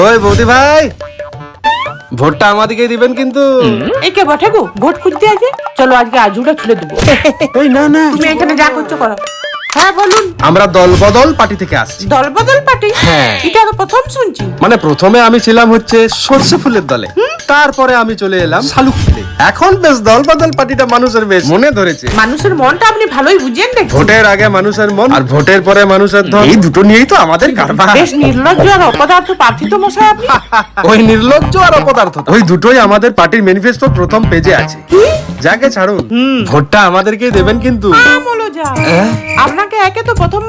কই বৌদি ভাই? ভোটটা আমাদেরকে দিবেন কিন্তু। এই কে বটে গো ভোট খুঁজতে আছে চলো আজকে আজুটা খুলে দেবো। এই না না। তুমি এখানে যা করছ করো। হ্যাঁ বলুন। আমরা দল বদল পার্টি থেকে আসছি। দল বদল পার্টি? হ্যাঁ। এটা তো প্রথম শুনছি। মানে প্রথমে আমি ছিলাম হচ্ছে সর্ষে ফুলের দলে। তারপরে আমি চলে এলাম শালুক ফুলে। এখন বেশ দল বদল পার্টিটা মানুষের বেশ মনে ধরেছে। মানুষের মনটা আপনি ভালোই বুঝেন ভোটের আগে মানুষের মন আর ভোটের পরে মানুষের ধন। এই দুটো নিয়েই তো আমাদের কারবার। বেশ নির্লজ্জ আর অপদার্থ প্রার্থী তো মশাই আপনি। ওই নির্লজ্জ আর অপদার্থ ওই দুটোই আমাদের পার্টির ম্যানিফেস্টো প্রথম পেজে আছে। যাকে ছাড়ুন। ভোটটা আমাদেরকে দেবেন কিন্তু। আমলো যা। একে তো প্রথমবার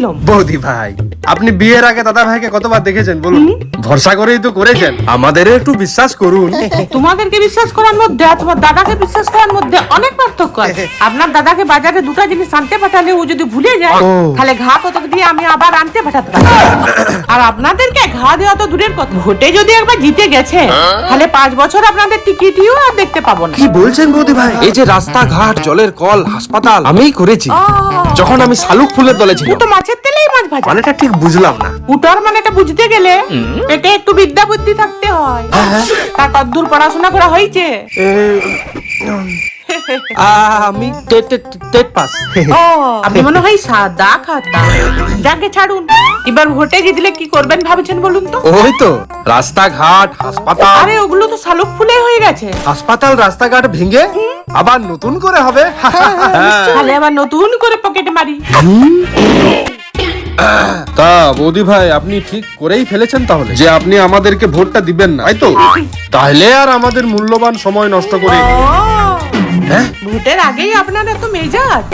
দেখলাম বৌদি ভাই আপনি বিয়ের আগে দাদা ভাইকে কতবার দেখেছেন বলুন? ভরসা করেই তো করেছেন। আমাদের একটু বিশ্বাস করুন। তোমাদেরকে বিশ্বাস করার মধ্যে আর তোমার দাদাকে বিশ্বাস করার মধ্যে অনেক পার্থক্য আছে। আপনার দাদাকে বাজারে দুটো জিনিস আনতে পাঠালে ও যদি ভুলে যায় তাহলে ঘা কতক দিয়ে আমি আবার আনতে পাঠাতে পারি আর আপনাদেরকে ঘা দেওয়া তো দূরের কথা। ভোটে যদি একবার জিতে গেছে তাহলে পাঁচ বছর আপনাদের টিকিটিও আর দেখতে পাবো না। কি বলছেন বৌদি ভাই? এই যে রাস্তাঘাট জলের কল হাসপাতাল আমিই করেছি। যখন আমি শালুক ফুলের দলে ছিলাম। তো মাছ ভাজা। মানেটা ঠিক বুঝলাম না। উটার মানেটা বুঝতে গেলে পেটে একটু বিদ্যা বুদ্ধি থাকতে হয়। তা কদ্দূর পড়াশোনা করা হয়েছে। আমি টেট পাস। ও আপনি মনে হয় সাদা খাতা। যাকে ছাড়ুন। এবার ভোটে জিতলে কি করবেন ভাবছেন বলুন তো? ওই তো রাস্তাঘাট হাসপাতাল। আরে ওগুলো তো শালুক ফুলে হয়ে গেছে। হাসপাতাল রাস্তাঘাট ভেঙে আবার নতুন করে হবে। হ্যাঁ। তাহলে আবার নতুন করে পকেটে মারি। তা বৌদি ভাই আপনি ঠিক করেই ফেলেছেন তাহলে। যে আপনি আমাদেরকে ভোটটা দিবেন না তাই তো? তাহলে আর আমাদের মূল্যবান সময় নষ্ট করে হ্যাঁ? ভোটের আগেই আপনার এত মেজাজ।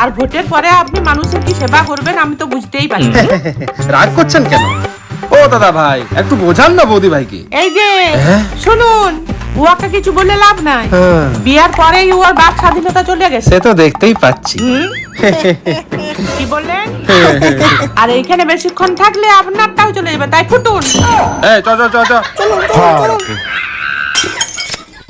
আর ভোটের পরে আপনি মানুষের কি সেবা করবেন আমি তো বুঝতেই পারি রাগ করছেন কেন? ও দাদা ভাই একটু বোঝান না বৌদি ভাইকে। এই যে শুনুন উয়াকে কিছু বলে লাভ নাই। হ্যাঁ। বিয়ার পরেই উয়ার বাক স্বাধীনতা চলে গেছে। সে তো দেখতেই পাচ্ছি। কি বললেন? আর এইখানে বেশিক্ষণ থাকলে আপনারটাও চলে যাবে তাই ফুটুন। এই চ চ চ চ।